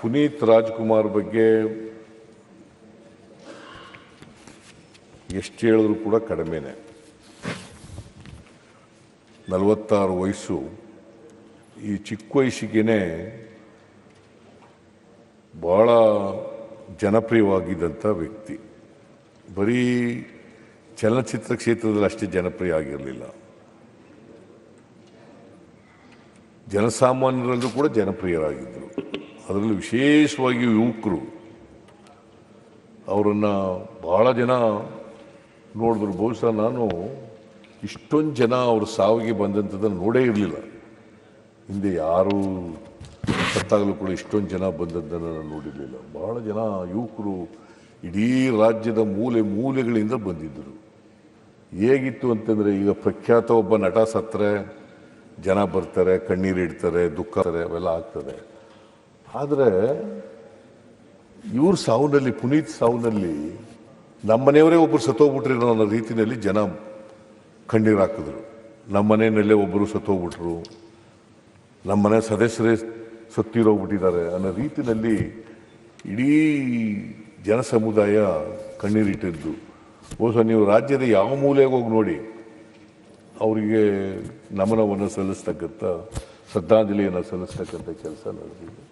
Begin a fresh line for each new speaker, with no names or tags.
ಪುನೀತ್ ರಾಜ್ಕುಮಾರ್ ಬಗ್ಗೆ ಎಷ್ಟು ಹೇಳಿದ್ರು ಕೂಡ ಕಡಿಮೆನೆ. ನಲವತ್ತಾರು ವಯಸ್ಸು. ಈ ಚಿಕ್ಕ ವಯಸ್ಸಿಗೆ ಭಾಳ ಜನಪ್ರಿಯವಾಗಿದ್ದಂಥ ವ್ಯಕ್ತಿ. ಬರೀ ಚಲನಚಿತ್ರ ಕ್ಷೇತ್ರದಲ್ಲಿ ಅಷ್ಟೇ ಜನಪ್ರಿಯ ಆಗಿರಲಿಲ್ಲ. ಜನಸಾಮಾನ್ಯರಲ್ಲೂ ಕೂಡ ಜನಪ್ರಿಯರಾಗಿದ್ದರು ಅದರಲ್ಲೂ ವಿಶೇಷವಾಗಿ ಯುವಕರು, ಅವರನ್ನು ಭಾಳ ಜನ ನೋಡಿದ್ರು. ಬಹುಶಃ ನಾನು ಇಷ್ಟೊಂದು ಜನ ಅವ್ರ ಸಾವಿಗೆ ಬಂದಂಥದ್ದನ್ನು ನೋಡೇ ಇರಲಿಲ್ಲ. ಹಿಂದೆ ಯಾರು ಸತ್ತಾಗಲೂ ಕೂಡ ಇಷ್ಟೊಂದು ಜನ ಬಂದದ್ದನ್ನು ನಾನು ನೋಡಿರಲಿಲ್ಲ. ಭಾಳ ಜನ ಯುವಕರು ಇಡೀ ರಾಜ್ಯದ ಮೂಲೆ ಮೂಲೆಗಳಿಂದ ಬಂದಿದ್ದರು. ಹೇಗಿತ್ತು ಅಂತಂದರೆ, ಈಗ ಪ್ರಖ್ಯಾತ ಒಬ್ಬ ನಟ ಸತ್ತರೆ, ಜನ ಬರ್ತಾರೆ ಕಣ್ಣೀರಿಡ್ತಾರೆ ದುಃಖ ಅವೆಲ್ಲ ಆಗ್ತದೆ. ಆದರೆ ಇವ್ರ ಸಾವುನಲ್ಲಿ, ಪುನೀತ್ ಸಾವುನಲ್ಲಿ ನಮ್ಮನೆಯವರೇ ಒಬ್ಬರು ಸತ್ತೋಗ್ಬಿಟ್ರಿರೋ ಅನ್ನೋ ರೀತಿಯಲ್ಲಿ ಜನ ಕಣ್ಣೀರು ಹಾಕಿದ್ರು ನಮ್ಮ ಮನೆಯಲ್ಲೇ ಒಬ್ಬರು ಸತ್ತೋಗ್ಬಿಟ್ರು. ನಮ್ಮ ಮನೆ ಸದಸ್ಯರೇ ಸತ್ತಿರೋಗ್ಬಿಟ್ಟಿದ್ದಾರೆ ಅನ್ನೋ ರೀತಿಯಲ್ಲಿ ಇಡೀ ಜನ ಸಮುದಾಯ ಕಣ್ಣೀರಿಟ್ಟಿದ್ದು ಬಹುಶಃ ನೀವು ರಾಜ್ಯದ ಯಾವ ಮೂಲೆಗೆ ಹೋಗಿ ನೋಡಿ, ಅವರಿಗೆ ನಮನವನ್ನು ಸಲ್ಲಿಸ್ತಕ್ಕಂಥ, ಶ್ರದ್ಧಾಂಜಲಿಯನ್ನು ಸಲ್ಲಿಸ್ತಕ್ಕಂಥ ಕೆಲಸ ನಡೆದಿದೆ.